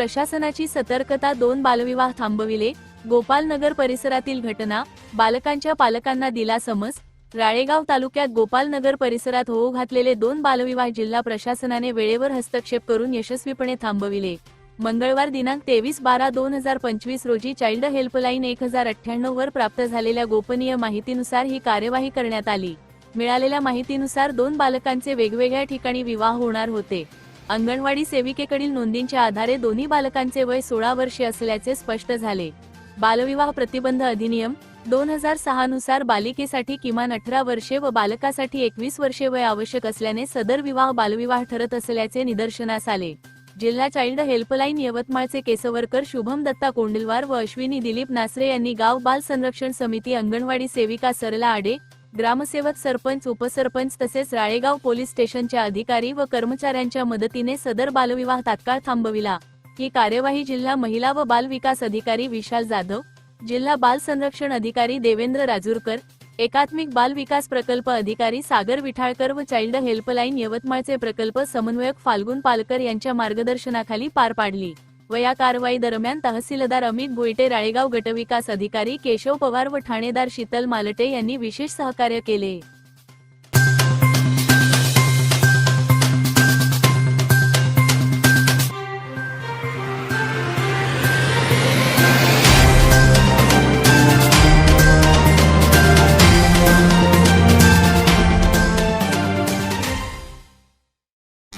प्रशासनाची सतर्कता दोन बालविवाह थांबविले. गोपालनगर परिसरातील घटना बालकांच्या पालकांना दिला समज. राळेगाव तालुक्यात गोपालनगर परिसरात होऊ घातलेले दोन बालविवाह जिल्हा प्रशासनाने वेळेवर हस्तक्षेप करून यशस्वीपणे थांबविले. मंगळवार दिनांक तेवीस बारा दोन हजार पंचवीस रोजी चाइल्ड हेल्पलाईन एक हजार अठ्ठ्याण्णव वर प्राप्त झालेल्या गोपनीय माहितीनुसार ही कार्यवाही करण्यात आली. मिळालेल्या माहितीनुसार दोन बालकांचे वेगवेगळ्या ठिकाणी विवाह होणार होते. अंगणवाडी सेविकेकडील नोंदींच्या आधारे दोन्ही बालकांचे वय सोळा वर्षे असल्याचे स्पष्ट झाले. बालविवाह प्रतिबंध अधिनियम दोन हजार सहा नुसार बालिकेसाठी किमान अठरा वर्षे व बालकासाठी एकवीस वर्षे वय आवश्यक असल्याने सदर विवाह बालविवाह ठरत असल्याचे निदर्शनास आले. जिल्हा चाइल्ड हेल्पलाईन यवतमाळचे केसवरकर शुभम दत्ता कोंडिलवार व अश्विनी दिलीप नासरे यांनी गाव बाल संरक्षण समिती अंगणवाडी सेविका सरला आडे ग्रामसेवक सरपंच उपसरपंच तसेच राळेगाव पोलीस स्टेशनच्या अधिकारी व कर्मचाऱ्यांच्या मदतीने सदर बालविवाह तात्काळ थांबविला. ही कार्यवाही जिल्हा महिला व बाल विकास अधिकारी विशाल जाधव जिल्हा बाल संरक्षण अधिकारी देवेंद्र राजूरकर एकात्मिक बाल विकास प्रकल्प अधिकारी सागर विठाळकर व चाइल्ड हेल्पलाईन यवतमाळचे प्रकल्प समन्वयक फाल्गुन पालकर यांच्या मार्गदर्शनाखाली पार पाडली. व या कारवाई दरम्यान तहसीलदार अमित भोईटे राळेगाव गटविकास अधिकारी केशव पवार व ठाणेदार शीतल मालटे यांनी विशेष सहकार्य केले.